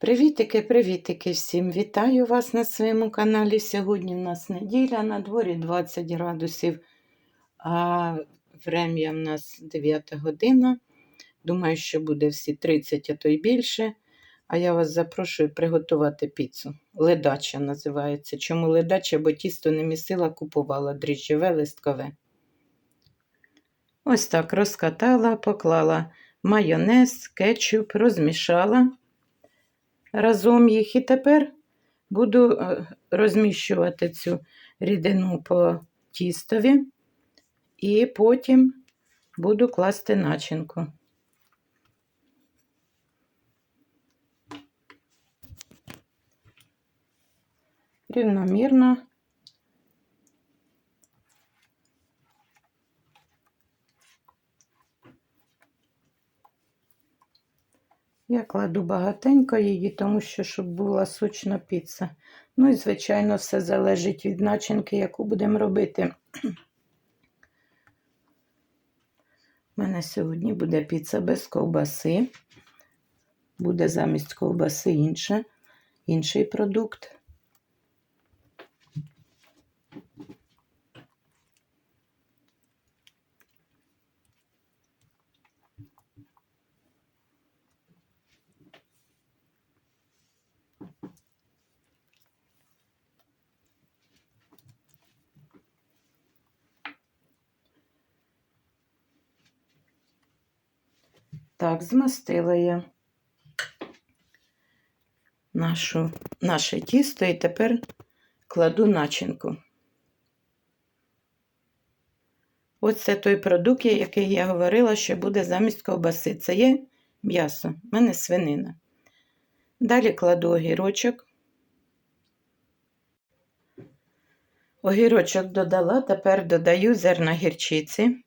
Привітики, привітики всім! Вітаю вас на своєму каналі. Сьогодні в нас неділя, на дворі 20 градусів, а врем'я в нас 9 година. Думаю, що буде всі 30, а то й більше. А я вас запрошую приготувати піцу. Ледача називається. Чому ледача? Бо тісто не місила, купувала дріжджове листкове. Ось так розкатала, поклала майонез, кетчуп, розмішала разом їх. І тепер буду е, розміщувати цю рідину по тістові, і потім буду класти начинку. Рівномірно. Я кладу багатенько її, тому що щоб була сочна піца. Ну і, звичайно, все залежить від начинки, яку будемо робити. У мене сьогодні буде піца без ковбаси. Буде замість ковбаси інше, інший продукт. Так, змастила я нашу, наше тісто і тепер кладу начинку. Оце той продукт, який я говорила, що буде замість ковбаси. Це є м'ясо, в мене свинина. Далі кладу огірочок. Огірочок додала, тепер додаю зерна гірчиці.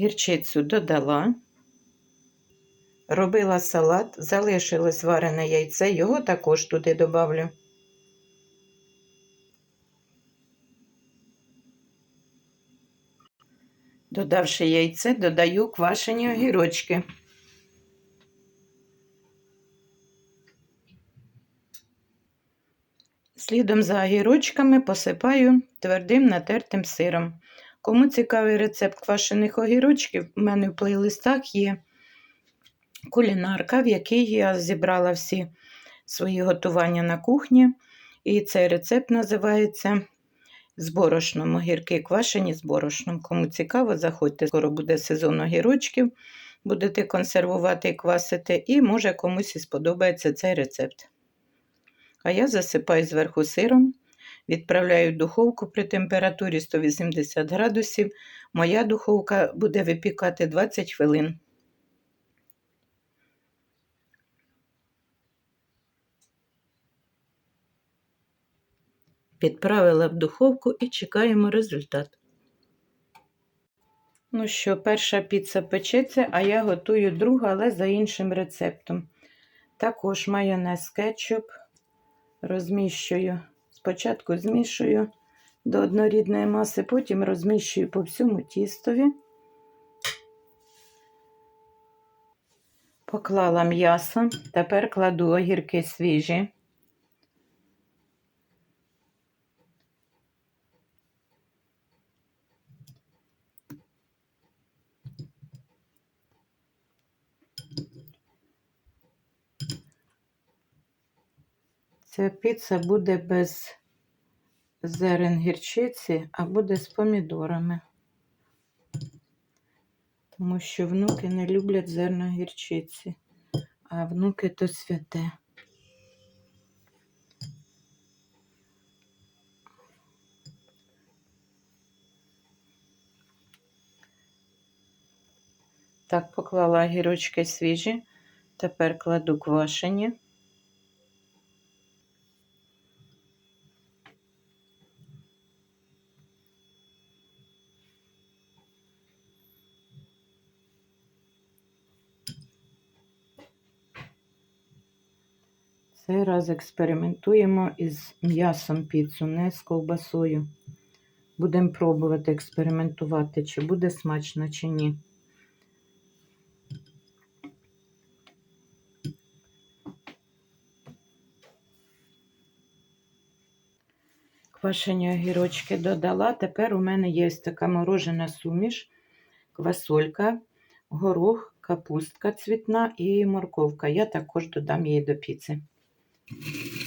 Гірчицю додала, робила салат, залишилось варене яйце, його також туди добавлю. Додавши яйце, додаю квашені огірочки. Слідом за огірочками посипаю твердим натертим сиром. Кому цікавий рецепт квашених огірочків, у мене в плейлистах є кулінарка, в якій я зібрала всі свої готування на кухні. І цей рецепт називається з борошном. Огірки квашені з борошном. Кому цікаво, заходьте, скоро буде сезон огірочків, будете консервувати і квасити, і може комусь і сподобається цей рецепт. А я засипаю зверху сиром. Відправляю в духовку при температурі 180 градусів. Моя духовка буде випікати 20 хвилин. Відправила в духовку і чекаємо результат. Ну що, перша піца печеться, а я готую другу, але за іншим рецептом. Також майонез кетчуп розміщую. Спочатку змішую до однорідної маси, потім розміщую по всьому тістові, поклала м'ясо, тепер кладу огірки свіжі. Ця піца буде без зерен гірчиці, а буде з помідорами. Тому що внуки не люблять зерна гірчиці, а внуки то святе. Так, поклала гірочки свіжі, тепер кладу квашені. раз експериментуємо із м'ясом піцу, не з ковбасою. Будемо пробувати експериментувати, чи буде смачно, чи ні. Квашені огірочки додала. Тепер у мене є така морожена суміш, квасолька, горох, капустка цвітна і морковка. Я також додам її до піци. Thank you.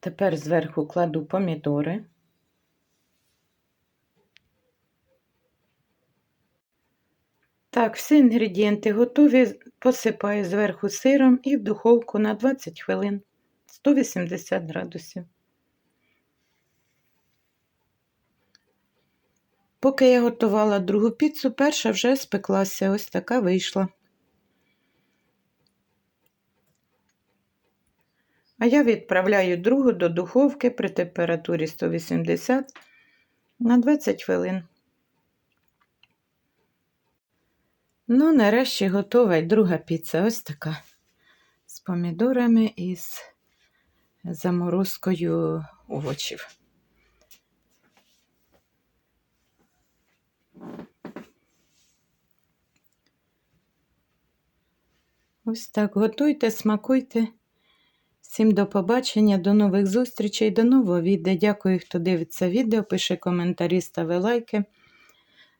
Тепер зверху кладу помідори. Так, всі інгредієнти готові. Посипаю зверху сиром і в духовку на 20 хвилин 180 градусів. Поки я готувала другу піцу, перша вже спеклася, ось така вийшла. А я відправляю другу до духовки при температурі 180 на 20 хвилин. Ну, нарешті готова й друга піца. Ось така. З помідорами і з заморозкою овочів. Ось так. Готуйте, смакуйте. Всім до побачення, до нових зустрічей, до нового відео. Дякую, хто дивиться відео, пише коментарі, стави лайки.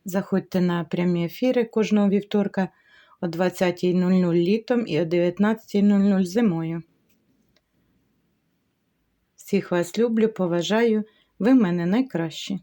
Заходьте на прямі ефіри кожного вівторка о 20.00 літом і о 19.00 зимою. Всіх вас люблю, поважаю, ви в мене найкращі.